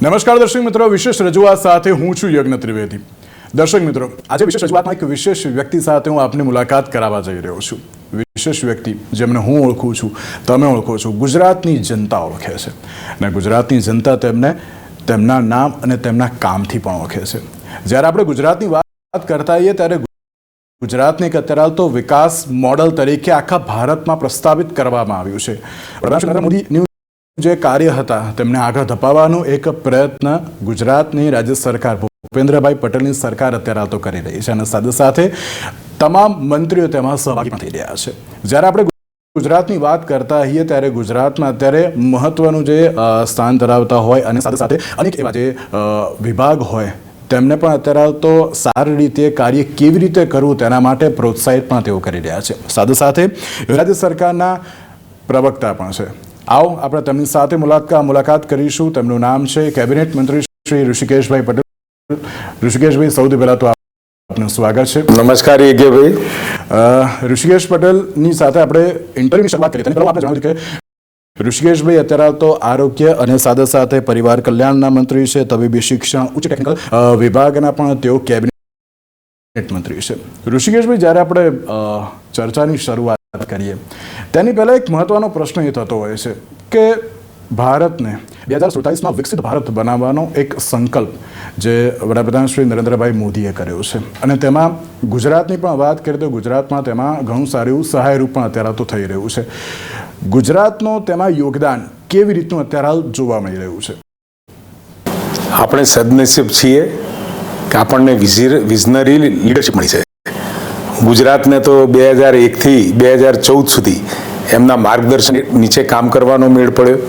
નમસ્કાર દર્શક મિત્રો, વિશેષ રજૂઆત સાથે હું છું યજ્ઞ ત્રિવેદી. દર્શક મિત્રો, આજે વિશેષ રજૂઆતમાં એક વિશેષ વ્યક્તિ સાથે હું આપની મુલાકાત કરાવવા જઈ રહ્યો છું. વિશેષ વ્યક્તિ જેમને હું ઓળખું છું, તમે ઓળખો છો, ગુજરાતની જનતા ઓળખે છે. અને ગુજરાતની જનતા તેમને તેમના નામ અને તેમના કામથી પણ ઓળખે છે. જ્યારે આપણે ગુજરાતની વાત કરતા હોઈએ ત્યારે ગુજરાતને એક અત્યારે તો વિકાસ મોડલ તરીકે આખા ભારતમાં પ્રસ્તાવિત કરવામાં આવ્યું છે. પ્રધાનમંત્રી મોદીનું જે કાર્ય હતા, તેમને આગળ ધપાવવાનો એક પ્રયત્ન ગુજરાતની રાજ્ય સરકાર ભૂપેન્દ્રભાઈ પટેલની સરકાર અત્યારે તો કરી રહી છે અને સાથે સાથે તમામ મંત્રીઓ તેમાં સહભાગી થઈ રહ્યા છે. જ્યારે આપણે ગુજરાતની વાત કરતા હોઈએ ત્યારે ગુજરાતમાં અત્યારે મહત્વનું જે સ્થાન ધરાવતા હોય અને સાથે સાથે અનેક એવા જે વિભાગ હોય, તેમને પણ અત્યારે તો સારી રીતે કાર્ય કેવી રીતે કરવું તેના માટે પ્રોત્સાહિત પણ તેઓ કરી રહ્યા છે. સાથે સાથે રાજ્ય સરકારના પ્રવક્તા પણ છે. આવો આપણે તેમની સાથે મુલાકાત મુલાકાત કરીશું. તેમનું નામ છે કેબિનેટ મંત્રી શ્રી ઋષિકેશભાઈ પટેલ. ઋષિકેશભાઈ સૌથી પહેલાં તો આપનું સ્વાગત છે. નમસ્કાર યજ્ઞભાઈ. ઋષિકેશ પટેલની સાથે આપણે ઇન્ટરવ્યુની શરૂઆત કરીએ તેની આપણે જણાવ્યું કે ઋષિકેશભાઈ અત્યારે તો આરોગ્ય અને સાથે સાથે પરિવાર કલ્યાણના મંત્રી છે તબીબી શિક્ષણ ઉચ્ચ ટેકનિકલ વિભાગના પણ તેઓ કેબિનેટ મંત્રી છે. ઋષિકેશભાઈ જ્યારે આપણે ચર્ચાની શરૂઆત કરીએ તેની પહેલાં એક મહત્વનો પ્રશ્ન એ થતો હોય છે કે ભારતને બે હજાર સુડતાલીસમાં વિકસિત ભારત બનાવવાનો એક સંકલ્પ જે વડાપ્રધાન શ્રી નરેન્દ્રભાઈ મોદીએ કર્યો છે. અને તેમાં ગુજરાતની પણ વાત કરીએ તો ગુજરાતમાં તેમાં ઘણું સારું એવું સહાયરૂપ પણ અત્યારે તો થઈ રહ્યું છે. ગુજરાતનો તેમાં યોગદાન કેવી રીતનું અત્યારે હાલ જોવા મળી રહ્યું છે? આપણે સદનસીબ છીએ કે આપણને વિઝનરી લીડરશીપ મળી છે. ગુજરાતને તો બે હજાર એકથી બે હજાર ચૌદ સુધી એમના માર્ગદર્શન નીચે કામ કરવાનો મેળ પડ્યો.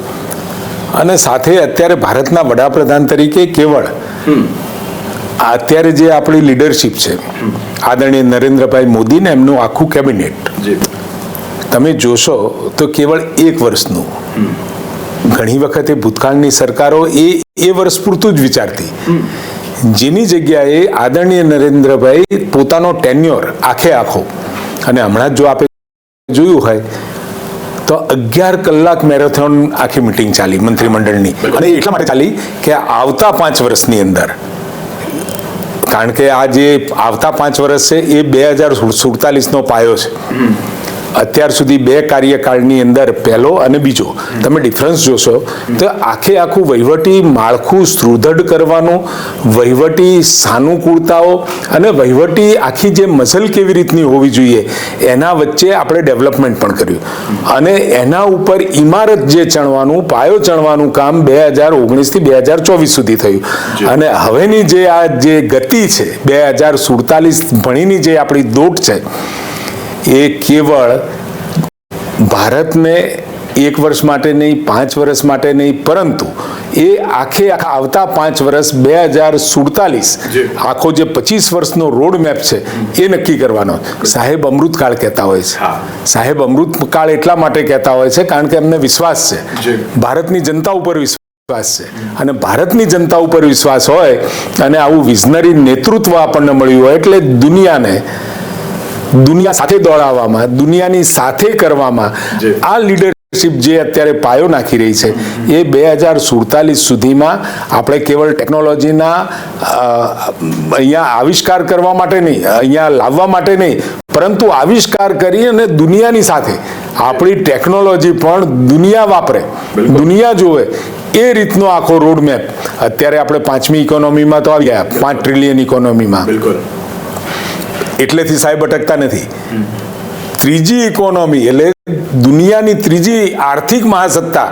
અને સાથે અત્યારે ભારતના વડાપ્રધાન તરીકે કેવળ અત્યારે જે આપણી લીડરશિપ છે આદરણીય નરેન્દ્રભાઈ મોદીને એમનું આખું કેબિનેટ તમે જોશો તો કેવળ એક વર્ષનું. ઘણી વખતે ભૂતકાળની સરકારો એ એ વર્ષ પૂરતું જ વિચારતી. જેની જગ્યાએ આદરણીય નરેન્દ્રભાઈ પોતાનો ટેન્યોર આખે આખો. અને હમણાં જ જો આપણે જોયું હોય તો અગિયાર કલાક મેરેથોન આખી મિટિંગ ચાલી, મંત્રીમંડળની. અને એટલા માટે ચાલી કે આવતા પાંચ વર્ષની અંદર, કારણ કે આ જે આવતા પાંચ વર્ષ છે, એ બે હજાર સુડતાલીસનો પાયો છે. અત્યાર સુધી બે કાર્યકાળની અંદર પહેલો અને બીજો. તમે ડિફરન્સ જોશો તો આખે આખું વહીવટી માળખું સુદૃઢ કરવાનું વહીવટી સાનુકૂળતાઓ અને વહીવટી આખી જે મસલ કેવી રીતની હોવી જોઈએ એના વચ્ચે આપણે ડેવલપમેન્ટ પણ કર્યું. અને એના ઉપર ઇમારત જે ચણવાનું પાયો ચણવાનું કામ બે હજાર ઓગણીસથી બે હજાર ચોવીસ સુધી થયું. અને હવેની જે આ જે ગતિ છે બે હજાર સુડતાલીસ ભણીની જે આપણી દોટ છે એ કેવળ ભારતને એક વર્ષ માટે નહીં પાંચ વર્ષ માટે નહીં પરંતુ એ આખે આખા આવતા પાંચ વર્ષ બે હજાર સુડતાલીસ આખો જે પચીસ વર્ષનો રોડ મેપ છે એ નક્કી કરવાનો. સાહેબ અમૃતકાળ કહેતા હોય છે. સાહેબ અમૃતકાળ એટલા માટે કહેતા હોય છે કારણ કે એમને વિશ્વાસ છે. ભારતની જનતા ઉપર વિશ્વાસ વિશ્વાસ છે. અને ભારતની જનતા ઉપર વિશ્વાસ હોય અને આવું વિઝનરી નેતૃત્વ આપણને મળ્યું હોય એટલે દુનિયાને દુનિયા સાથે દોડાવવામાં દુનિયાની સાથે કરવામાં આ લીડરશિપ જે અત્યારે પાયો નાખી રહી છે એ બે હજાર સુડતાલીસ સુધીમાં આપણે કેવળ ટેકનોલોજીના અહીંયા આવિષ્કાર કરવા માટે નહીં અહીંયા લાવવા માટે નહીં પરંતુ આવિષ્કાર કરી અને દુનિયાની સાથે આપણી ટેકનોલોજી પણ દુનિયા વાપરે દુનિયા જોવે એ રીતનો આખો રોડ મેપ અત્યારે આપણે પાંચમી ઇકોનોમીમાં તો આવી ગયા પાંચ ટ્રિલિયન ઇકોનોમીમાં એટલેથી સાહેબ અટકતા નથી. ત્રીજી ઇકોનોમી એટલે દુનિયાની ત્રીજી આર્થિક મહાસત્તા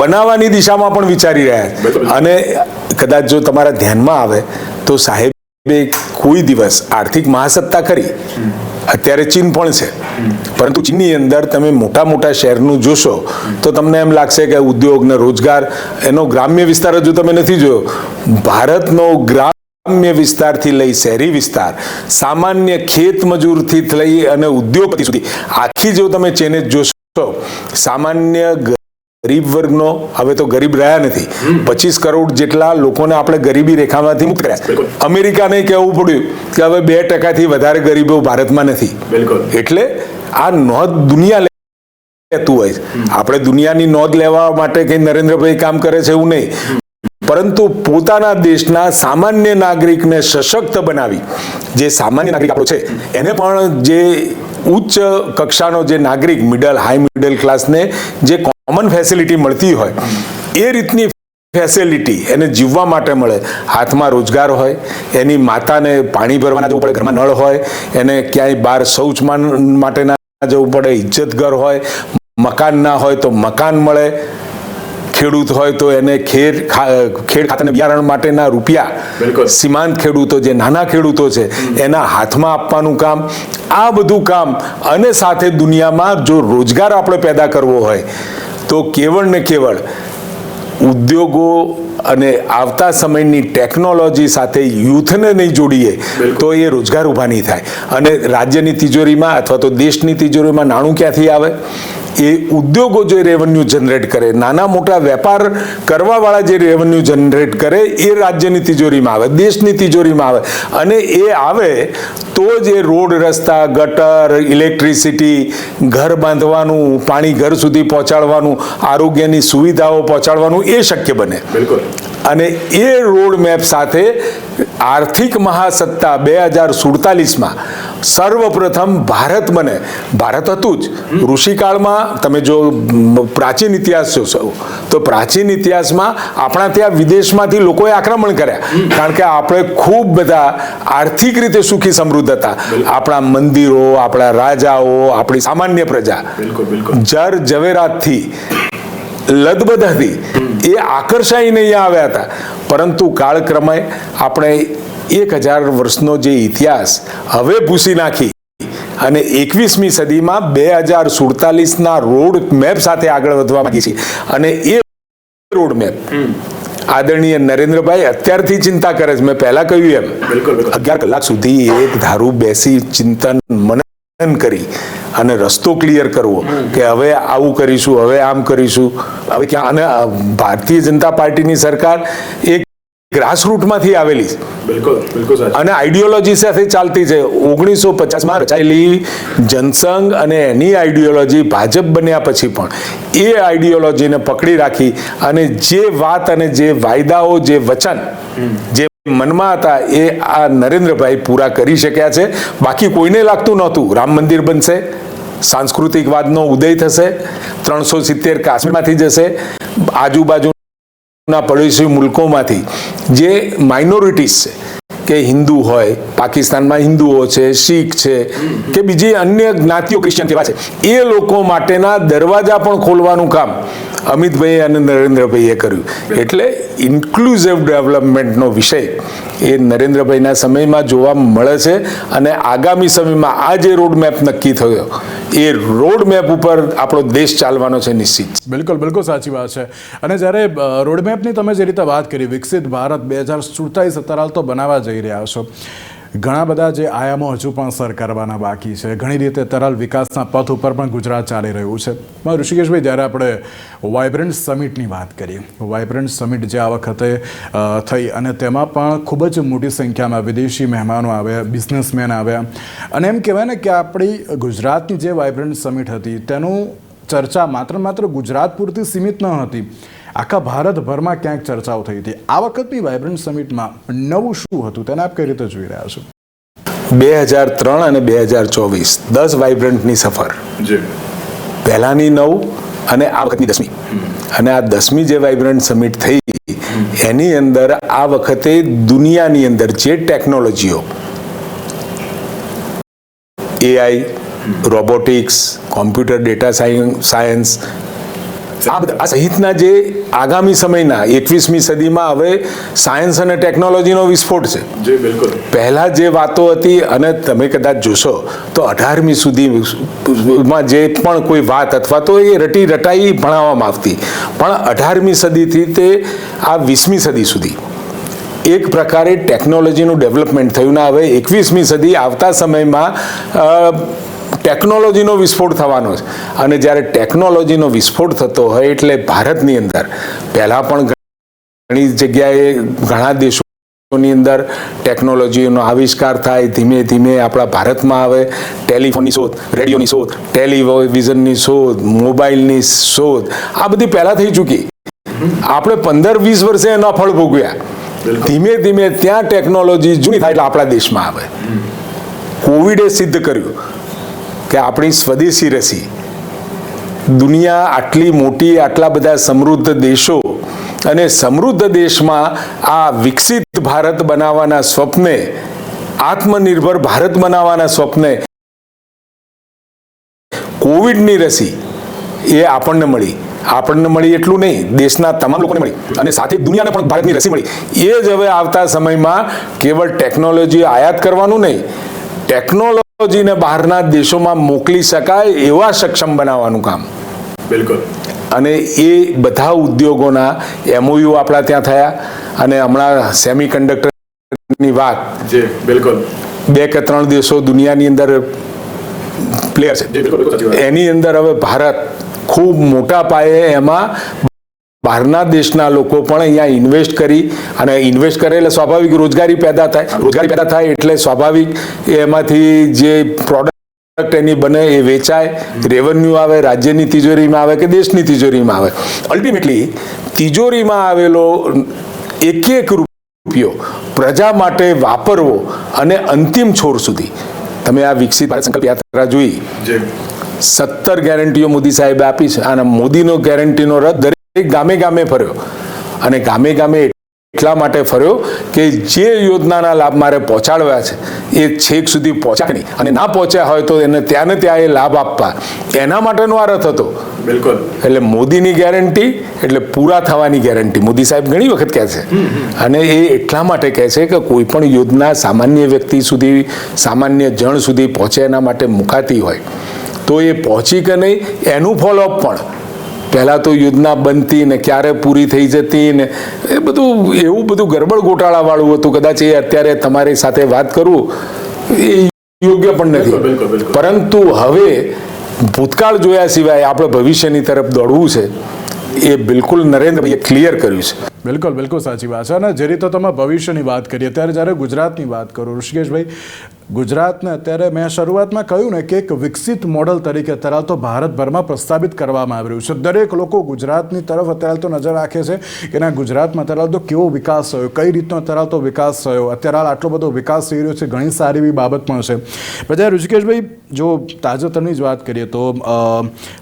બનાવવાની દિશામાં પણ વિચારી રહ્યા છે. અને કદાચ જો તમારા ધ્યાનમાં આવે તો સાહેબે કોઈ દિવસ આર્થિક મહાસત્તા કરી અત્યારે ચીન પણ છે. પરંતુ ચીનની અંદર તમે મોટા મોટા શહેરનું જોશો તો તમને એમ લાગશે કે ઉદ્યોગ ને રોજગાર એનો ગ્રામ્ય વિસ્તાર હજુ તમે નથી જોયો. ભારતનો ગ્રામ ગ્રામ્ય વિસ્તારથી લઈ શહેરી વિસ્તાર સામાન્ય ખેત મજૂરથી લઈ અને ઉદ્યોગપતિ સુધી. આખી જો તમે ચેને જોશો સામાન્ય ગરીબ વર્ગનો હવે તો ગરીબ રહ્યા નથી. પચીસ કરોડ જેટલા લોકોને આપણે ગરીબી રેખામાંથી મુક્ત કર્યા. અમેરિકાને કહેવું પડ્યું કે હવે બે ટકાથી વધારે ગરીબો ભારતમાં નથી. એટલે આ નોંધ દુનિયા લેતું હોય આપણે દુનિયાની નોંધ લેવા માટે કઈ નરેન્દ્રભાઈ કામ કરે છે એવું નહીં. પરંતુ પોતાના દેશના સામાન્ય નાગરિકને સશક્ત બનાવી, જે સામાન્ય નાગરિક આપણો છે, એને પણ જે ઉચ્ચ કક્ષાનો જે નાગરિક મિડલ હાઈ મિડલ ક્લાસને જે કોમન ફેસિલિટી મળતી હોય, એ રીતની ફેસિલિટી એને જીવવા માટે મળે. હાથમાં રોજગાર હોય, એની માતાને પાણી ભરવાના જવું પડે, ઘરમાં નળ હોય, એને ક્યાંય બહાર શૌચમાન માટેના જવું પડે ઇજ્જત ઘર હોય, મકાન ના હોય તો મકાન મળે ખેડૂત હોય તો એને ખેડ ખેડ ખાતરને બિયારણ માટેના રૂપિયા. સીમાંત ખેડૂતો જે નાના ખેડૂતો છે એના હાથમાં આપવાનું કામ આ બધું કામ અને સાથે દુનિયામાં જો રોજગાર આપણે પેદા કરવો હોય તો કેવળ ને કેવળ ઉદ્યોગો અને આવતા સમયની ટેકનોલોજી સાથે યુથને નહીં જોડીએ તો એ રોજગાર ઊભા નહીં થાય. અને રાજ્યની તિજોરીમાં અથવા તો દેશની તિજોરીમાં નાણું ક્યાંથી આવે? એ ઉદ્યોગો જે રેવન્યુ જનરેટ કરે નાના મોટા વેપાર કરવાવાળા જે રેવન્યુ જનરેટ કરે એ રાજ્યની તિજોરીમાં આવે દેશની તિજોરીમાં આવે. અને એ આવે તો જ એ રોડ રસ્તા ગટર ઇલેક્ટ્રિસિટી ઘર બાંધવાનું પાણી ઘર સુધી પહોંચાડવાનું આરોગ્યની સુવિધાઓ પહોંચાડવાનું એ શક્ય બને. બિલકુલ. અને એ રોડ મેપ સાથે આર્થિક મહાસત્તા બે હજાર સુડતાલીસમાં સર્વપ્રથમ ભારત બને ભારત હતું જ. ઋષિકાળમાં તમે જો પ્રાચીન ઇતિહાસ જોશો તો પ્રાચીન ઇતિહાસમાં આપણા ત્યાં વિદેશમાંથી લોકોએ આક્રમણ કર્યા. કારણ કે આપણે ખૂબ બધા આર્થિક રીતે સુખી સમૃદ્ધ હતા. આપણા મંદિરો આપણા રાજાઓ આપણી સામાન્ય પ્રજા. જર ઝવેરાતથી લદબદ હતી એ આકર્ષાઈને અહીંયા આવ્યા હતા. પરંતુ કાળક્રમે આપણે એક હજાર વર્ષનો જે ઇતિહાસ હવે ભૂસી નાખી. અને એકવીસમી સદીમાં બે હજાર સુડતાલીસના રોડ મેપ સાથે આગળ વધવા માંગી છીએ અને એ રોડ મેપ આદરણીય નરેન્દ્રભાઈ અત્યારથી ચિંતા કરે છે. મેં પહેલા કહ્યું એમ બિલકુલ, બિલકુલ. અગિયાર કલાક સુધી એક ધારું બેસી ચિંતન મનન કરી અને રસ્તો ક્લિયર કરવો કે હવે આવું કરીશું હવે આમ કરીશું. હવે ક્યાં? અને ભારતીય જનતા પાર્ટીની સરકાર એક ગ્રાસરૂટમાંથી આવેલી. બિલકુલ બિલકુલ અને આઈડિયોલોજી સાથે ચાલતી છે ઓગણીસો પચાસમાં રચાયેલી જનસંઘ અને એની આઈડિયોલોજી ભાજપ બન્યા પછી પણ એ આઈડિયોલોજીને પકડી રાખી અને જે વાત અને જે વાયદાઓ જે વચન જે મનમાં હતા એ આ નરેન્દ્રભાઈ પૂરા કરી શક્યા છે. બાકી કોઈને લાગતું નહોતું. રામ મંદિર બનશે સાંસ્કૃતિકવાદનો ઉદય થશે ત્રણસો સિત્તેર કાશ્મીરમાંથી જશે આજુબાજુ ના પડોશી મુલ્કોમાંથી જે માઇનોરિટીઝ છે કે હિન્દુ હોય, પાકિસ્તાનમાં હિન્દુઓ છે, શીખ છે, કે બીજી અન્ય જ્ઞાતિઓ ક્રિશ્ચિયન કેવા છે, એ લોકો માટેના દરવાજા પણ ખોલવાનું કામ અમિતભાઈ અને નરેન્દ્રભાઈએ કર્યું. એટલે ઇન્ક્લુઝિવ ડેવલપમેન્ટનો વિષય એ નરેન્દ્રભાઈના સમયમાં જોવા મળે છે અને આગામી સમયમાં આ જે રોડ મેપ નક્કી થયો, એ રોડ મેપ ઉપર આપણો દેશ ચાલવાનો છે નિશ્ચિત. બિલકુલ બિલકુલ સાચી વાત છે. અને જ્યારે રોડમેપની તમે જે રીતે વાત કરી, વિકસિત ભારત બે હજાર સુડતાલીસ અત્યારે તો બનાવવા જઈ રહ્યા છો. ઘણા બધા જે આયામો હજુ પણ સર કરવાના બાકી છે. ઘણી રીતે તરલ વિકાસના પથ ઉપર પણ ગુજરાત ચાલી રહ્યું છે. ઋષિકેશભાઈ, જ્યારે આપણે વાઇબ્રન્ટ સમિટની વાત કરીએ વાઇબ્રન્ટ સમિટ જે આ વખતે થઈ અને તેમાં પણ ખૂબ જ મોટી સંખ્યામાં વિદેશી મહેમાનો આવ્યા, બિઝનેસમેન આવ્યા. અને એમ કહેવાય ને કે આપણી ગુજરાતની જે વાઇબ્રન્ટ સમિટ હતી, તેનું ચર્ચા માત્ર માત્ર ગુજરાત પૂરતી સીમિત ન હતી. આખા ભારતભરમાં ક્યાંક ચર્ચાઓ થઈ હતી. આ વખતની વાઇબ્રન્ટ સમિટમાં નવું શું હતું તેને આપ કઈ રીતે જોઈ રહ્યા છો? બે હજાર ત્રણ અને બે હજાર ચોવીસ દસ વાઇબ્રન્ટની સફર. જી. પહેલાની નવ અને આ વખતની દસમી. અને આ દસમી જે વાઇબ્રન્ટ સમિટ થઈ એની અંદર આ વખતે દુનિયાની અંદર જે ટેકનોલોજીઓ AI robotics computer data science આ સહિતના જે આગામી સમયના એકવીસમી સદીમાં હવે સાયન્સ અને ટેકનોલોજીનો વિસ્ફોટ છે. જી બિલકુલ. પહેલા જે વાતો હતી અને તમે કદાચ જોશો તો અઢારમી સુધીમાં જે પણ કોઈ વાત અથવા તો એ રટી રટાઈ ભણાવવામાં આવતી. પણ અઢારમી સદીથી તે આ વીસમી સદી સુધી એક પ્રકારે ટેકનોલોજીનું ડેવલપમેન્ટ થયું ને હવે એકવીસમી સદી આવતા સમયમાં ટેકનોલોજીનો વિસ્ફોટ થવાનો છે. અને જ્યારે ટેકનોલોજીનો વિસ્ફોટ થતો હોય એટલે ભારતની અંદર પહેલાં પણ ઘણી જગ્યાએ ઘણા દેશોની અંદર ટેકનોલોજીનો આવિષ્કાર થાય ધીમે ધીમે આપણા ભારતમાં આવે. ટેલિફોનની શોધ રેડિયોની શોધ ટેલિવિઝનની શોધ મોબાઈલની શોધ આ બધી પહેલાં થઈ ચૂકી. આપણે પંદર વીસ વર્ષે એના ફળ ભોગવ્યા. ધીમે ધીમે ત્યાં ટેકનોલોજી જૂની થાય એટલે આપણા દેશમાં આવે. કોવિડે સિદ્ધ કર્યું. કે આપણી સ્વદેશી રસી. દુનિયા આટલી મોટી, આટલા બધા સમૃદ્ધ દેશો અને સમૃદ્ધ દેશમાં આ વિકસિત ભારત બનાવવાના સ્વપ્ને, આત્મનિર્ભર ભારત બનાવવાના સ્વપ્ને કોવિડની રસી એ આપણને મળી. આપણને મળી એટલું નહીં, દેશના તમામ લોકોને મળી. અને સાથે દુનિયાને પણ ભારતની રસી મળી. એ જ હવે આવતા સમયમાં કેવળ ટેકનોલોજી આયાત કરવાનું નહીં ટેકનોલોજીને બહારના દેશોમાં મોકલી શકાય એવા સક્ષમ બનાવવાનું કામ. બિલકુલ. અને એ બધા ઉદ્યોગોના એમઓયુ આપણા ત્યાં થયા અને હમણાં સેમી કન્ડક્ટરની વાત. જે બિલકુલ. બે કે ત્રણ દેશો દુનિયાની અંદર પ્લેયર છે. એની અંદર હવે ભારત ખૂબ મોટા પાયે એમાં બહારના દેશના લોકો પણ અહીંયા ઇન્વેસ્ટ કરી અને ઇન્વેસ્ટ કરે એટલે સ્વાભાવિક રોજગારી પેદા થાય. રોજગારી પેદા થાય એટલે સ્વાભાવિક એમાંથી જે પ્રોડક્ટ એની બને એ વેચાય. રેવન્યુ આવે રાજ્યની તિજોરીમાં આવે કે દેશની તિજોરીમાં આવે. અલ્ટિમેટલી તિજોરીમાં આવેલો એક એક રૂપિયો પ્રજા માટે વાપરવો અને અંતિમ છોર સુધી. તમે આ વિકસિત ભારત સંકલ્પ યાત્રા જોઈ. સત્તર ગેરંટીઓ મોદી સાહેબે આપી છે. અને મોદીનો ગેરંટીનો દરેક ગામે ગામે ફર્યો. અને ગામે ગામે એટલા માટે ફર્યો કે જે યોજનાના લાભ મારે પહોંચાડવા છે એ છેક સુધી પહોંચ્યા અને ના પહોંચ્યા હોય તો એને ત્યાં ને ત્યાં એ લાભ આપવા. એના માટેનો આ રથ હતો. બિલકુલ. એટલે મોદીની ગેરંટી એટલે પૂરા થવાની ગેરંટી. મોદી સાહેબ ઘણી વખત કહે છે. અને એ એટલા માટે કહે છે કે કોઈ પણ યોજના સામાન્ય વ્યક્તિ સુધી સામાન્ય જણ સુધી પહોંચે એના માટે મુકાતી હોય. તો એ પહોંચી કે નહીં એનું ફોલોઅપ પણ. પહેલાં તો યોજના બનતી ને ક્યારે પૂરી થઈ જતી ને એ બધું એવું બધું ગરબડ ગોટાળાવાળું હતું. કદાચ એ અત્યારે તમારી સાથે વાત કરું એ યોગ્ય પણ નથી. પરંતુ હવે ભૂતકાળ જોયા સિવાય આપણે ભવિષ્યની તરફ દોડવું છે એ બિલકુલ નરેન્દ્રભાઈએ ક્લિયર કર્યું છે. બિલકુલ બિલકુલ સાચી વાત છે. અને જે રીતે તમે ભવિષ્યની વાત કરીએ ત્યારે જ્યારે ગુજરાતની વાત કરો ઋષિકેશભાઈ ગુજરાતને અત્યારે મેં શરૂઆતમાં કહ્યું ને કે એક વિકસિત મોડલ તરીકે અત્યારે તો ભારતભરમાં પ્રસ્થાપિત કરવામાં આવી રહ્યું છે. દરેક લોકો ગુજરાતની તરફ અત્યારે તો નજર રાખે છે કે ના ગુજરાતમાં અત્યારે તો કેવો વિકાસ થયો, કઈ રીતનો અત્યારે તો વિકાસ થયો, અત્યારે આટલો બધો વિકાસ થઈ રહ્યો છે, ઘણી સારી એવી બાબત પણ છે. પછી ઋષિકેશભાઈ, જો તાજેતરની જ વાત કરીએ તો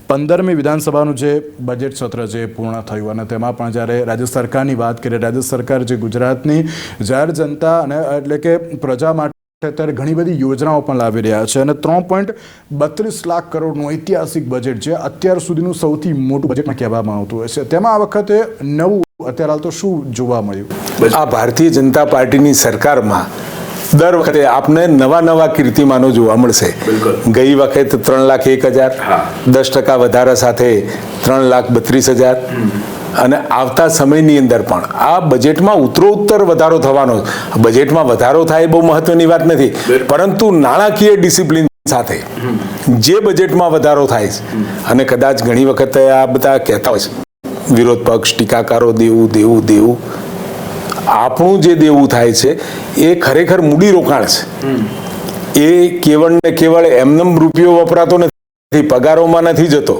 પંદરમી વિધાનસભાનું જે બજેટ સત્ર છે એ પૂર્ણ થયું અને તેમાં પણ જ્યારે રાજ્ય સરકારની વાત કરીએ, રાજ્ય સરકાર જે ગુજરાતની જાહેર જનતા અને એટલે કે પ્રજા માટે અત્યારે ઘણી બધી યોજનાઓ પણ લાવી રહ્યા છે અને ત્રણ પોઈન્ટ બત્રીસ લાખ કરોડનું ઐતિહાસિક બજેટ છે અત્યાર સુધીનું સૌથી મોટું બજેટમાં કહેવામાં આવતું હોય છે. તેમાં આ વખતે નવું અત્યારે હાલ તો શું જોવા મળ્યું? આ ભારતીય જનતા પાર્ટીની સરકારમાં દર વખતે આપને નવા નવા કીર્તિમાનો જોવા મળશે. ગઈ વખત ત્રણ લાખ એક હજાર દસ ટકા વધારા સાથે ત્રણ લાખ બત્રીસ હજાર અને આવતા સમયની અંદર પણ. આ બજેટમાં ઉત્તરોત્તર વધારો થવાનો બજેટમાં વધારો થાય બહુ મહત્વની વાત નથી. પરંતુ નાણાકીય ડિસિપ્લિન સાથે જે બજેટમાં વધારો થાય છે અને કદાચ ઘણી વખત આ બધા કહેતા હોય છે વિરોધ પક્ષ ટીકાકારો દેવું દેવું દેવું. આપણું જે દેવું થાય છે એ ખરેખર મૂડી રોકાણ છે. એ કેવળ ને કેવળ એમનેમ રૂપિયો વપરાતો નથી પગારોમાં નથી જતો.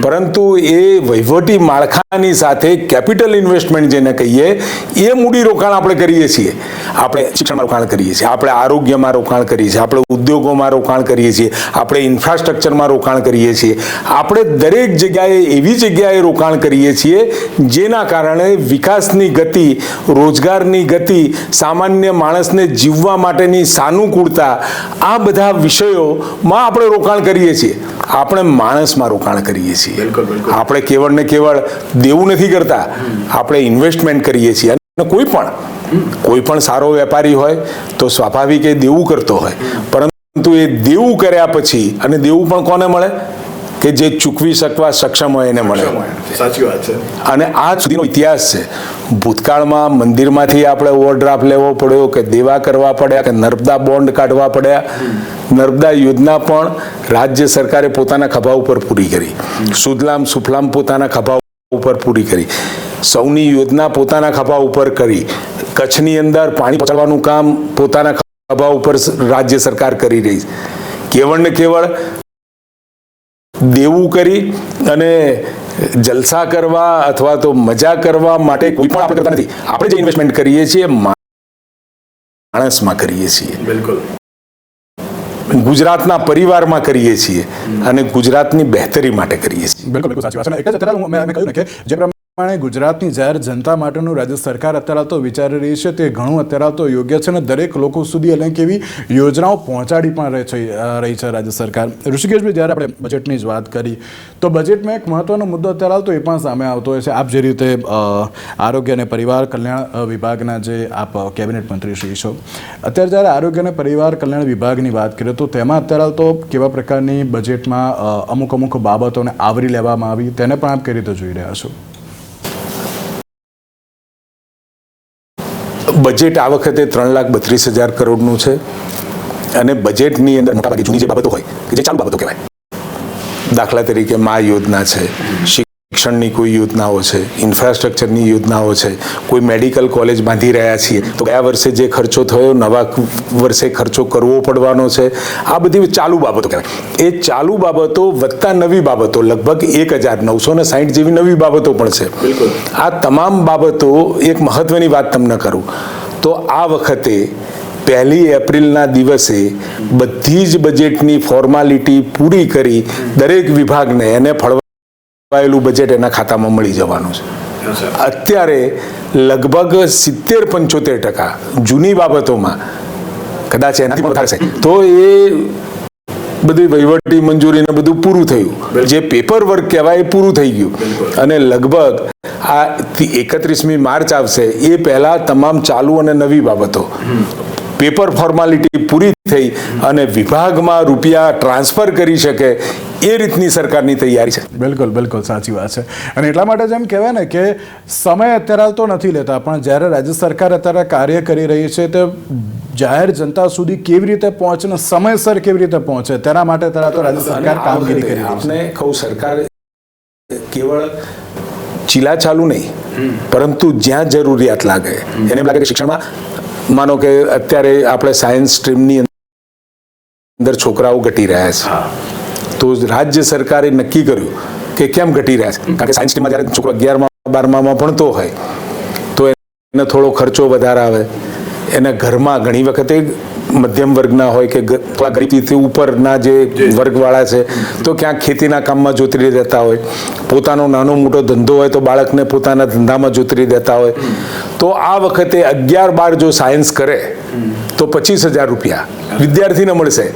પરંતુ એ વહીવટી માળખાની સાથે કેપિટલ ઇન્વેસ્ટમેન્ટ જેને કહીએ, એ મૂડી રોકાણ આપણે કરીએ છીએ. આપણે શિક્ષણમાં રોકાણ કરીએ છીએ, આપણે આરોગ્યમાં રોકાણ કરીએ છીએ, આપણે ઉદ્યોગોમાં રોકાણ કરીએ છીએ, આપણે ઇન્ફ્રાસ્ટ્રક્ચરમાં રોકાણ કરીએ છીએ. આપણે દરેક જગ્યાએ એવી જગ્યાએ રોકાણ કરીએ છીએ જેના કારણે વિકાસની ગતિ, રોજગારની ગતિ, સામાન્ય માણસને જીવવા માટેની સાનુકૂળતા, આ બધા વિષયોમાં આપણે રોકાણ કરીએ છીએ. આપણે માણસમાં રોકાણ કરીએ છીએ. આપણે કેવળ ને કેવળ દેવું નથી કરતા આપણે ઇન્વેસ્ટમેન્ટ કરીએ છીએ. અને કોઈ પણ કોઈ પણ સારો વેપારી હોય તો સ્વાભાવિક એ દેવું કરતો હોય. પરંતુ એ દેવું કર્યા પછી અને દેવું પણ કોને મળે? કે જે ચૂકવી શકવા સક્ષમ હોય એને મળે. સાચી વાત છે. અને આ સુધીનો ઇતિહાસ છે. ભૂતકાળમાં મંદિરમાંથી આપણે ઓવરડ્રાફ્ટ લેવો પડ્યો કે દેવા કરવા પડ્યા કે નર્મદા બોન્ડ કાઢવા પડ્યા. નર્મદા યોજના પણ રાજ્ય સરકારે પોતાના ખભા ઉપર પૂરી કરી. સુદલામ સુફલામ પોતાના ખભા ઉપર પૂરી કરી. સૌની યોજના પોતાના ખભા ઉપર કરી. કચ્છની અંદર પાણી પહોંચાડવાનું કામ પોતાના ખભા ઉપર રાજ્ય સરકાર કરી રહી કેવળ ને કેવળ દેવું કરી અને જલસા કરવા અથવા તો મજા કરવા માટે કોઈ પણ આપણે કરતા નથી. આપણે જે ઇન્વેસ્ટમેન્ટ કરીએ છીએ માણસમાં કરીએ છીએ. બિલકુલ. ગુજરાતના પરિવારમાં કરીએ છીએ અને ગુજરાતની બહેતરી માટે કરીએ છીએ. બિલકુલ બિલકુલ સાચી વાત છે. એક જ અત્યારે મેં મેં કહ્યું ને કે જે પ્રમાણે ગુજરાતની જાહેર જનતા માટેનું રાજ્ય સરકાર અત્યારે તો વિચારી રહી છે તે ઘણું અત્યારે તો યોગ્ય છે અને દરેક લોકો સુધી અનેક એવી યોજનાઓ પહોંચાડી પણ રહી છે રાજ્ય સરકાર. ઋષિકેશભાઈ, જ્યારે આપણે બજેટની જ વાત કરી, તો બજેટમાં એક મહત્વનો મુદ્દો અત્યારે તો એ પણ સામે આવતો હોય છે. આપ જે રીતે આરોગ્ય અને પરિવાર કલ્યાણ વિભાગના જે આપ કેબિનેટ મંત્રી શ્રી છો, અત્યારે જ્યારે આરોગ્ય અને પરિવાર કલ્યાણ વિભાગની વાત કરીએ તો તેમાં અત્યારે તો કેવા પ્રકારની બજેટમાં અમુક અમુક બાબતોને આવરી લેવામાં આવી, તેને પણ આપ કઈ રીતે જોઈ રહ્યા છો? બજેટ આ વખતે ત્રણ લાખ બત્રીસ હજાર કરોડનું છે. અને બજેટની અંદર મોટાભાગે જૂની જે બાબતો હોય, કે જે ચાલુ બાબતો કહેવાય. દાખલા તરીકે મા યોજના છે શિક્ષણની કોઈ યોજનાઓ છે ઇન્ફ્રાસ્ટ્રક્ચરની યોજનાઓ છે કોઈ મેડિકલ કોલેજ બાંધી રહ્યા છીએ તો ગયા વર્ષે જે ખર્ચો થયો નવા વર્ષે ખર્ચો કરવો પડવાનો છે. આ બધી ચાલુ બાબતો કહેવાય. એ ચાલુ બાબતો વત્તા નવી બાબતો લગભગ એક હજાર નવસો ને સાહીઠ જેવી નવી બાબતો પણ છે. આ તમામ બાબતો એક મહત્વની વાત તમને કરું. તો આ વખતે પહેલી એપ્રિલના દિવસે બધી જ બજેટની ફોર્માલિટી પૂરી કરી દરેક વિભાગને એને ફળવાયેલું બજેટ એના ખાતામાં મળી જવાનું છે. અત્યારે લગભગ સિત્તેર પંચોતેર ટકા જૂની બાબતોમાં કદાચ એનાથી વધારે તો એ બધી વહીવટી મંજૂરીને બધું પૂરું થયું. જે પેપર વર્ક કહેવાય એ પૂરું થઈ ગયું. અને લગભગ આ એકત્રીસમી માર્ચ આવશે એ પહેલા તમામ ચાલુ અને નવી બાબતો. પેપર ફોર્માલિટી પૂરી થઈ અને વિભાગમાં રૂપિયા ટ્રાન્સફર કરી શકે એ રીતની સરકારની તૈયારી છે. બિલકુલ બિલકુલ સાચી વાત છે. અને એટલા માટે જેમ કહેવાય ને કે સમય અત્યારે તો નથી લેતા પણ જ્યારે રાજ્ય સરકાર અત્યારે કાર્ય કરી રહી છે તે જાહેર જનતા સુધી કેવી રીતે પહોંચે સમયસર કેવી રીતે પહોંચે તેના માટે અત્યારે તો રાજ્ય સરકાર કામગીરી કરી આપણે કહું સરકાર કેવળ ચીલા ચાલુ નહીં પરંતુ જ્યાં જરૂરિયાત લાગે એને એમ લાગે કે શિક્ષણમાં માનો કે અત્યારે આપણે સાયન્સ સ્ટ્રીમની અંદર છોકરાઓ ઘટી રહ્યા છે. તો રાજ્ય સરકારે નક્કી કર્યું કે કેમ ઘટી રહ્યા છે? કારણ કે સાયન્સ સ્ટ્રીમમાં જ્યારે છોકરો અગિયારમાં બારમામાં ભણતો હોય તો એને થોડો ખર્ચો વધારે આવે. એને ઘરમાં ઘણી વખતે મધ્યમ વર્ગના હોય કે થોડા ગરીબીથી ઉપરના જે વર્ગવાળા છે તો ક્યાંક ખેતીના કામમાં જોતરી દેતા હોય. પોતાનો નાનો મોટો ધંધો હોય તો બાળકને પોતાના ધંધામાં જોતરી દેતા હોય. તો આ વખતે અગિયાર બાર જો સાયન્સ કરે તો પચીસ હજાર રૂપિયા વિદ્યાર્થીને મળશે.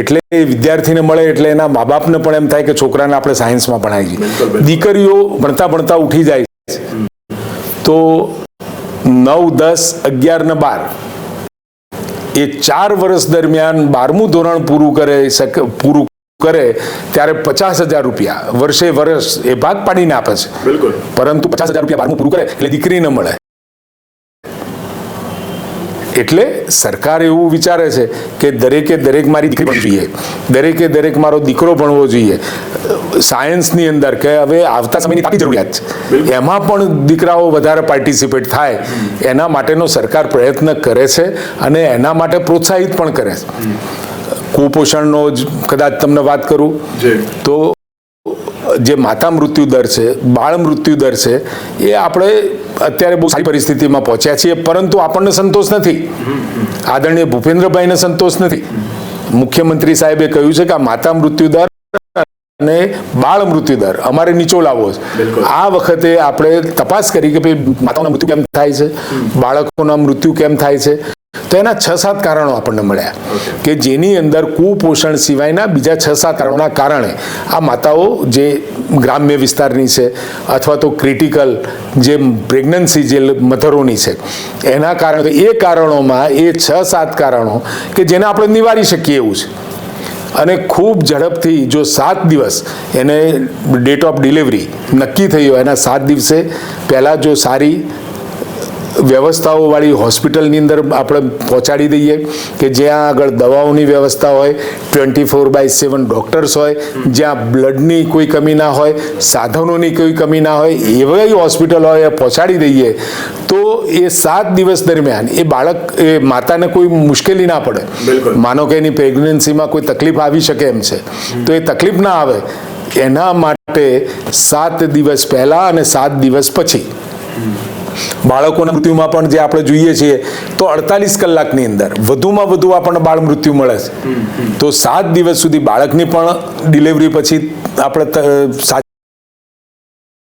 એટલે વિદ્યાર્થીને મળે એટલે એના મા બાપને પણ એમ થાય કે છોકરાને આપણે સાયન્સમાં ભણાવીએ. દીકરીઓ ભણતા ભણતા ઉઠી જાય તો નવ દસ અગિયાર ને બાર એ ચાર વર્ષ દરમિયાન બારમું ધોરણ પૂરું કરે પૂરું કરે ત્યારે પચાસ હજાર રૂપિયા વર્ષે વર્ષ એ ભાગ પાડીને આપે છે. બિલકુલ. પરંતુ પચાસ હજાર રૂપિયા બારમું પૂરું કરે એટલે દીકરી ન મળે. એટલે સરકાર એવું વિચારે છે કે દરેકે દરેક મારી દીકરી જોઈએ. દરેકે દરેક મારો દીકરો ભણવો જોઈએ. સાયન્સની અંદર કે હવે આવતા સમયની તાતી જરૂરિયાત છે. એમાં પણ દીકરાઓ વધારે પાર્ટિસિપેટ થાય. એના માટેનો સરકાર પ્રયત્ન કરે છે અને એના માટે પ્રોત્સાહિત પણ કરે છે. કુપોષણનો જ કદાચ તમને વાત કરું. તો જે માતા મૃત્યુ દર છે બાળ મૃત્યુ દર છે એ આપણે અત્યારે બહુ સારી પરિસ્થિતિમાં પહોંચ્યા છીએ પરંતુ આપણને સંતોષ નથી. આદરણીય ભૂપેન્દ્રભાઈને સંતોષ નથી. મુખ્યમંત્રી સાહેબે કહ્યું છે કે આ માતા મૃત્યુ દર અને બાળ મૃત્યુ દર અમારે નીચો લાવવો છે. આ વખતે આપણે તપાસ કરી કે ભાઈ માતાઓના મૃત્યુ કેમ થાય છે? બાળકોના મૃત્યુ કેમ થાય છે? તો એના છ સાત કારણો આપણને મળ્યા. કે જેની અંદર કુપોષણ સિવાયના બીજા છ સાત કારણોના કારણે આ માતાઓ જે ગ્રામ્ય વિસ્તારની છે અથવા તો ક્રિટિકલ જે પ્રેગ્નન્સી જે મધરોની છે એના કારણે એ કારણોમાં એ છ સાત કારણો કે જેને આપણે નિવારી શકીએ એવું છે. અને ખૂબ ઝડપથી જો સાત દિવસ એને ડેટ ઓફ ડિલિવરી નક્કી થઈ હોય એના સાત દિવસે પહેલાં જો સારી વ્યવસ્થાઓવાળી હોસ્પિટલની અંદર આપણે પહોંચાડી દઈએ કે જ્યાં આગળ દવાઓની વ્યવસ્થા હોય twenty four by seven doctors હોય જ્યાં બ્લડની કોઈ કમી ના હોય સાધનોની કોઈ કમી ના હોય એવી હોસ્પિટલ હોય એ પહોંચાડી દઈએ. તો એ સાત દિવસ દરમિયાન એ બાળક એ માતાને કોઈ મુશ્કેલી ના પડે. બિલકુલ. માનો કે એની પ્રેગ્નન્સીમાં કોઈ તકલીફ આવી શકે એમ છે. તો એ તકલીફ ના આવે. એના માટે સાત દિવસ પહેલાં અને સાત દિવસ પછી. બાળકોના મૃત્યુમાં પણ જે આપણે જોઈએ છીએ, તો અડતાલીસ કલાકની અંદર વધુમાં વધુ આપણને બાળ મૃત્યુ મળે છે. તો સાત દિવસ સુધી બાળકની પણ ડિલિવરી પછી આપણે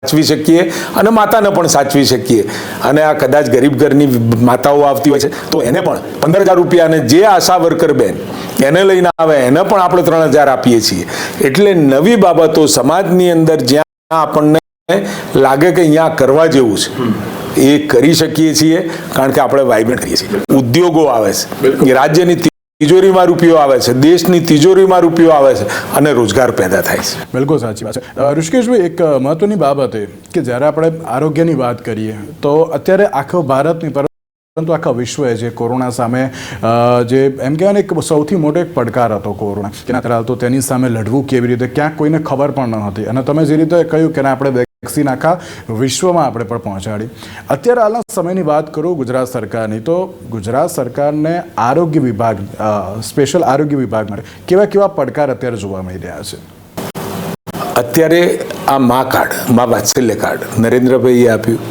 સાચવી શકીએ અને માતાને પણ સાચવી શકીએ. અને આ કદાચ ગરીબ ઘરની માતાઓ આવતી હોય છે, તો એને પણ પંદર હજાર રૂપિયા અને જે આશા વર્કર બેન એને લઈને આવે, એને પણ આપણે ત્રણ હજાર આપીએ છીએ. એટલે નવી બાબતો સમાજની અંદર જ્યાં આપણને લાગે કે અહીંયા કરવા જેવું છે. એ કરી શકીએ છીએ કારણ કે આપણે વાઇબ્રન્ટ કરીએ છીએ. ઉદ્યોગો આવે છે. રાજ્યની તિજોરીમાં રૂપિયો આવે છે દેશની તિજોરીમાં રૂપિયો આવે છે અને રોજગાર પેદા થાય છે. બિલકુલ સાચી વાત છે. ઋષિકેશભાઈ એક મહત્વની બાબત એ કે જ્યારે આપણે આરોગ્યની વાત કરીએ તો અત્યારે આખો ભારતની પરંતુ આખા વિશ્વએ જે કોરોના સામે જે એમ કહેવાય ને એક સૌથી મોટો એક પડકાર હતો કોરોના કેના હાલ તો તેની સામે લડવું કેવી રીતે ક્યાંક કોઈને ખબર પણ ન હતી. અને તમે જે રીતે કહ્યું કે આપણે વેક્સિન આખા વિશ્વમાં આપણે પણ પહોંચાડી. અત્યારે હાલના સમયની વાત કરું ગુજરાત સરકારની, તો ગુજરાત સરકારને આરોગ્ય વિભાગ સ્પેશિયલ આરોગ્ય વિભાગ માટે કેવા કેવા પડકાર અત્યારે જોવા મળી રહ્યા છે? અત્યારે આ મા કાર્ડ, મા વાત્સલ્ય કાર્ડ નરેન્દ્રભાઈએ આપ્યું.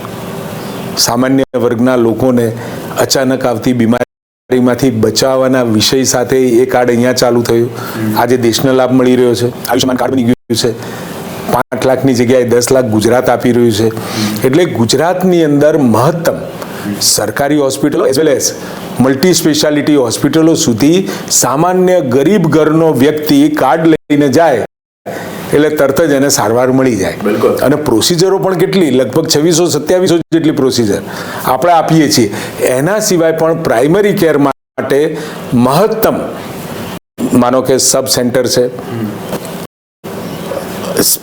સામાન્ય વર્ગના લોકોને અચાનક આવતી બીમારીમાંથી બચાવવાના વિષય સાથે એ કાર્ડ અહીંયા ચાલુ થયું. આજે દેશને લાભ મળી રહ્યો છે. આયુષ્યમાન કાર્ડ બની ગયું છે. પાંચ લાખની જગ્યાએ દસ લાખ ગુજરાત આપી રહ્યું છે. એટલે ગુજરાતની અંદર મહત્તમ સરકારી હોસ્પિટલો as well as multi speciality હોસ્પિટલો સુધી સામાન્ય ગરીબ ઘરનો વ્યક્તિ કાર્ડ લઈને જાય એટલે તરત જ એને સારવાર મળી જાય. અને પ્રોસિજરો પણ કેટલી? લગભગ છવ્વીસો સત્યાવીસો જેટલી પ્રોસિજર આપણે આપીએ છીએ. એના સિવાય પણ પ્રાઇમરી કેર માટે મહત્તમ માનો કે સબ સેન્ટર છે.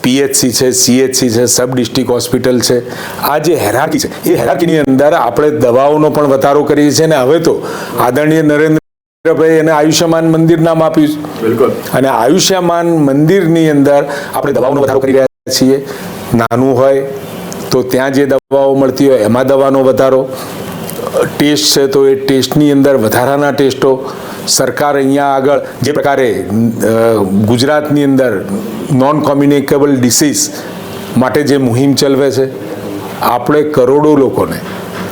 પીએચસી છે સીએચસી છે સબ ડિસ્ટ્રિક્ટ હોસ્પિટલ છે. આ જે હેરાકી છે એ હેરાકીની અંદર આપણે દવાઓનો પણ વધારો કરીએ છીએ અને હવે તો આદરણીય નરેન્દ્રભાઈ એને આયુષ્યમાન મંદિર નામ આપ્યું છે. અને આયુષ્યમાન મંદિરની અંદર આપણે દવાઓનો વધારો કરી રહ્યા છીએ. નાનું હોય તો ત્યાં જે દવાઓ મળતી હોય એમાં દવાનો વધારો. ટેસ્ટ છે તો એ ટેસ્ટની અંદર વધારાના ટેસ્ટો. સરકાર અહીંયા આગળ જે પ્રકારે ગુજરાતની અંદર નોન કોમ્યુનિકેબલ ડિસીઝ માટે જે મુહિમ ચલાવે છે, આપણે કરોડો લોકોને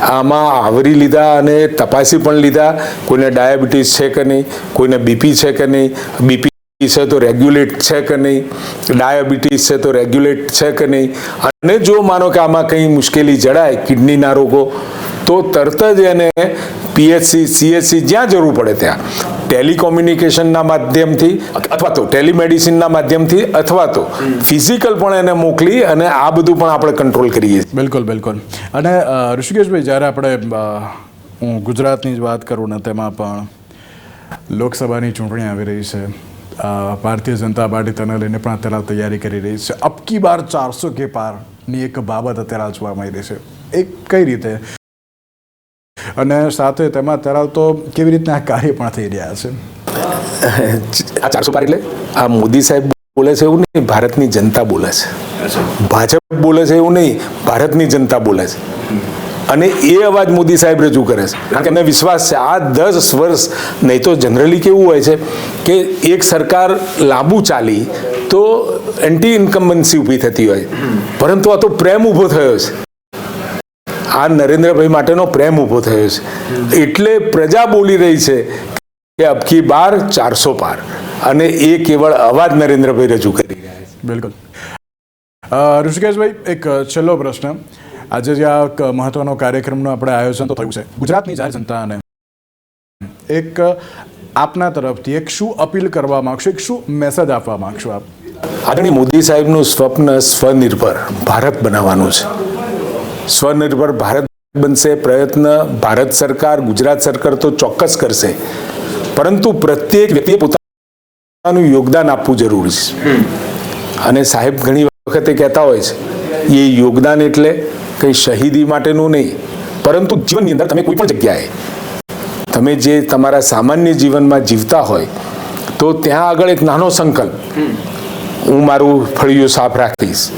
આમાં આવરી લીધા અને તપાસી પણ લીધા, કોઈને ડાયાબિટીસ છે કે નહીં, કોઈને બીપી છે કે નહીં, બીપી છે તો રેગ્યુલેટ છે કે નહીં, ડાયાબિટીસ છે તો રેગ્યુલેટ છે કે નહીં, અને જો માનો કે આમાં કંઈ મુશ્કેલી જડાય, કિડનીના રોગો તો તરત જ એને પીએચસી સીએચસી જ્યાં જરૂર પડે ત્યાં. ટેલિકોમ્યુનિકેશનના માધ્યમથી, અથવા તો ટેલિમેડિસિનના માધ્યમથી, અથવા તો ફિઝિકલ પણ એને મોકલી અને આ બધું પણ આપણે કંટ્રોલ કરીએ બિલકુલ બિલકુલ. અને ઋષિકેશભાઈ, જ્યારે આપણે હું ગુજરાતની જ વાત કરું ને તેમાં પણ લોકસભાની ચૂંટણી આવી રહી છે ભારતીય જનતા પાર્ટી તેને લઈને પણ અત્યારે તૈયારી કરી રહી છે. અબકી બાર ચારસો કે પારની એક બાબત અત્યારે જોવા મળી રહી છે. એક કઈ રીતે? અને સાથે તેમાં ધરાવતો કેવી રીતના આ કાર્ય પણ થઈ રહ્યા છે? આ ચારસો પાર એટલે આ મોદી સાહેબ બોલે છે એવું નહીં ભારતની જનતા બોલે છે. ભાજપ બોલે છે એવું નહીં ભારતની જનતા બોલે છે. અને એ અવાજ મોદી સાહેબ રજૂ કરે છે. કારણ કે એમને વિશ્વાસ છે. આ દસ વર્ષ નહીં તો જનરલી કેવું હોય છે કે એક સરકાર લાંબુ ચાલી તો એન્ટી ઇન્કમ્બન્સી ઊભી થતી હોય. પરંતુ આ તો પ્રેમ ઊભો થયો છે. આ નરેન્દ્રભાઈ માટેનો પ્રેમ ઊભો થયો છે. એટલે પ્રજા બોલી રહી છે કે અબકી બાર ચારસો પાર. અને એ કેવળ અવાજ નરેન્દ્રભાઈ રજૂ કરી રહ્યા છે. બિલકુલ. ઋષિકેશભાઈ એક છેલ્લો પ્રશ્ન. આજે જે આ મહત્વનો કાર્યક્રમનું આપણે આયોજન તો થયું છે. ગુજરાતની જાહેર જનતાને એક આપના તરફથી એક શું અપીલ કરવા માંગશો? એક શું મેસેજ આપવા માંગશો આપ? આદરણીય મોદી સાહેબનું સ્વપ્ન સ્વનિર્ભર ભારત બનાવવાનું છે. સ્વનિર્ભર ભારત બનશે, પ્રયત્ન ભારત સરકાર, ગુજરાત સરકાર તો ચોક્કસ કરશે. પરંતુ પ્રત્યેક વ્યક્તિએ પોતાનું યોગદાન આપવું જરૂરી છે. અને સાહેબ ઘણી વખતે કહેતા હોય છે, એ યોગદાન એટલે કંઈ શહીદી માટેનું નહીં, પરંતુ જીવનની અંદર તમે કોઈ પણ જગ્યાએ, તમે જે તમારા સામાન્ય જીવનમાં જીવતા હોય, તો ત્યાં આગળ એક નાનો સંકલ્પ હું મારું ફળિયું સાફ રાખીશ.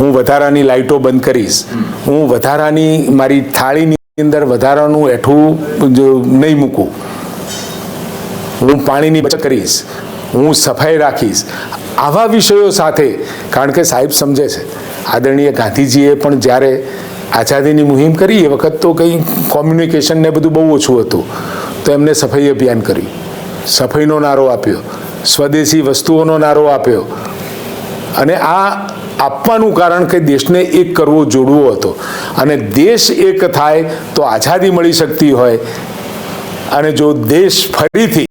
હું વધારાની લાઇટો બંધ કરીશ. હું વધારાની મારી થાળીની અંદર વધારાનું એઠું નહીં મૂકું. હું પાણીની બચત કરીશ. હું સફાઈ રાખીશ. આવા વિષયો સાથે, કારણ કે સાહેબ સમજે છે, આદરણીય ગાંધીજીએ પણ જ્યારે આઝાદીની મુહિમ કરી, એ વખત તો કંઈ કોમ્યુનિકેશન ને બધું બહુ ઓછું હતું. તો એમને સફાઈ અભિયાન કર્યું. સફાઈનો નારો આપ્યો. સ્વદેશી વસ્તુઓનો નારો આપ્યો. અને આ આપવાનું કારણ કે દેશને એક કરવો જોડવો હતો. અને દેશ એક થાય તો આઝાદી મળી શકતી હોય. અને જો દેશ ફરીથી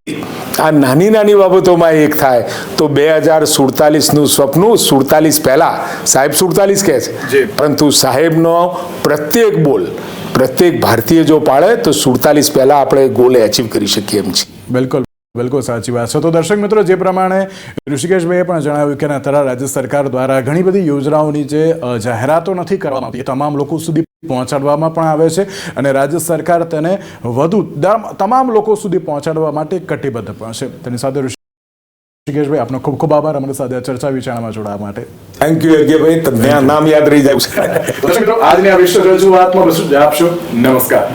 આ નાની નાની બાબતોમાં એક થાય તો બે હજાર સુડતાલીસનું સ્વપ્ન સુડતાલીસ પહેલાં. સાહેબ સુડતાલીસ કહે છે. પરંતુ સાહેબનો પ્રત્યેક બોલ પ્રત્યેક ભારતીય જો પાળે તો સુડતાલીસ પહેલાં આપણે ગોલ એચીવ કરી શકીએ એમ છીએ. બિલકુલ. બિલકુલ સાચી વાત. છે તો દર્શક મિત્રો જે પ્રમાણે ઋષિકેશભાઈએ પણ જણાવ્યું કે અત્યારે રાજ્ય સરકાર દ્વારા ઘણી બધી યોજનાઓની જે જાહેરાતો નથી કરવામાં આવતી. તમામ લોકો સુધી પહોંચાડવામાં પણ આવે છે અને રાજ્ય સરકાર તેને વધુ તમામ લોકો સુધી પહોંચાડવા માટે કટિબદ્ધ પણ છે. તેની સાથે ઋષિકેશભાઈ આપનો ખૂબ ખૂબ આભાર. અમારી સાથે ચર્ચા વિચારણામાં જોડાવા માટે. થેન્ક યુ યજ્ઞભાઈ તમને નામ યાદ રહી જાય. આજની આ વિશ્વ રજૂઆતમાં આપશો. નમસ્કાર.